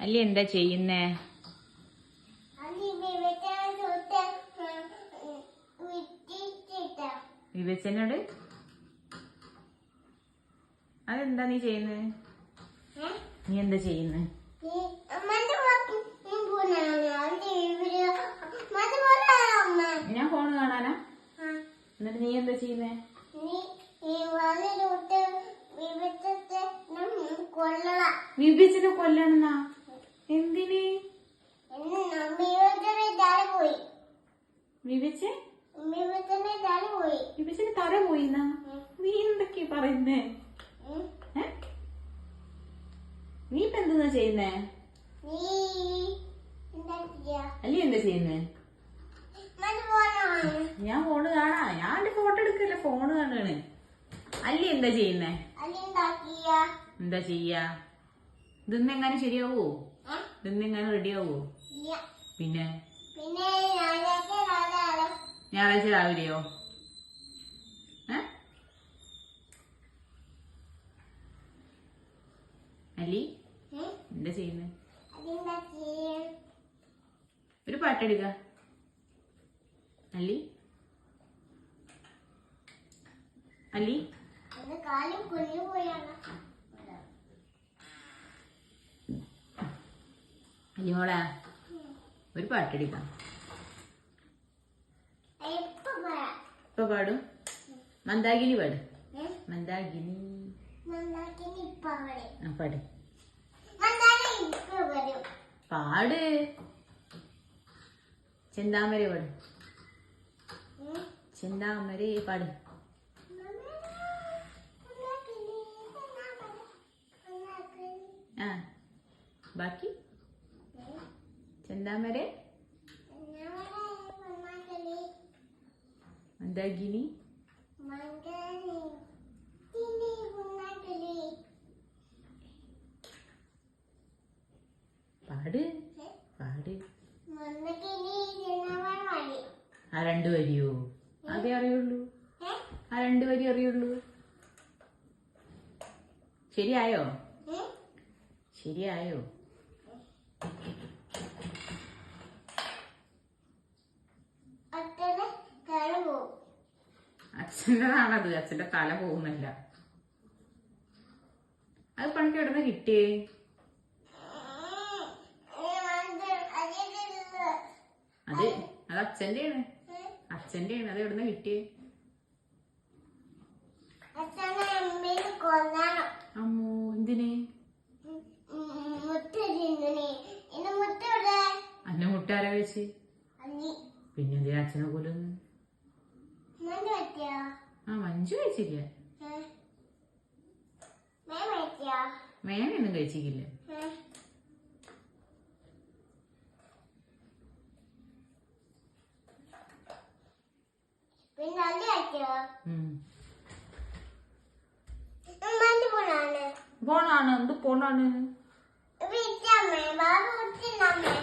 അല്ലി എന്താ ചെയ്യുന്നേ? വിവച്ചനോട് അതെന്താ നീ ചെയ്യുന്നത് നീ എന്താ ചെയ്യുന്നത് ഞാൻ ഫോൺ കാണാനാ? എന്നിട്ട് നീ എന്താ ചെയ്യുന്നേ? വിഭജന കൊല്ലണെന്നാ? എന്തിന്? പോയി. വിഭജന തല പോയി. നീ എന്തൊക്കെയാ പറയുന്നേ? നീ ഇപ്പൊ എന്താ ചെയ്യുന്നേ അല്ലി എന്താ ചെയ്യുന്നേ? ഞാൻ ഫോണ് കാണാ. ഞാൻ എന്റെ ഫോട്ടോ എടുക്കല്ലേ ഫോണ് കാണാണ് അല്ലി എന്താ ചെയ്യുന്നേ? എന്താ ചെയ്യാ? ഇതെന്നെങ്ങനെ ശരിയാവോ? ഇതെന്നെങ്ങനെ റെഡിയാവോ പിന്നെ? ഞായറാഴ്ച രാവിലെയോ? അലി? എന്താ ചെയ്യുന്നേ? അതെന്താക്കിയ ഒരു പാട്ടെടുക്ക അലി? അല്ലി കാലം കാലും കുഞ്ഞു മോളെ ഒരു പാട്ടടിക്കാം ഇപ്പൊ പാടും. മന്ദാകിനി പാട്. മന്ദാകിനി. പാട്. പാട്. ചെന്താമര പാട്. ചെന്താമര പാട്. ആ ബാക്കി? തിനി, മന്ദാക്കിനി. പാട്. പാട്. ആ രണ്ട് വരിയോ? അതേ അറിയുള്ളൂ? ആ രണ്ട് വരി അറിയുള്ളൂ. ശരിയായോ? ശരിയായോ അച്ഛന് തല പോവും. അച്ഛന്റെതാണത് അച്ഛന്റെ തല പോകുന്നില്ല അത് പണിക്ക് എവിടുന്ന് കിട്ടിയേ. അത് അത് ആണ് അച്ഛന്റെ ആണ് അത് എവിടുന്ന് കിട്ടിയേ. അമ്മോ എന്തിന്? അന്നെ മുട്ടാര കഴിച്ച് പിന്നെന്തിനാ പിന്നെ അച്ഛനെ കൊല്ലുന്നു? മഞ്ജു കഴിച്ചില്ല? മേനൊന്നും കഴിച്ചില്ല പോണാണ്. എന്ത് പോണാണ്? വിറ്റമ്മേ ബാബു വിറ്റില്ലമ്മേ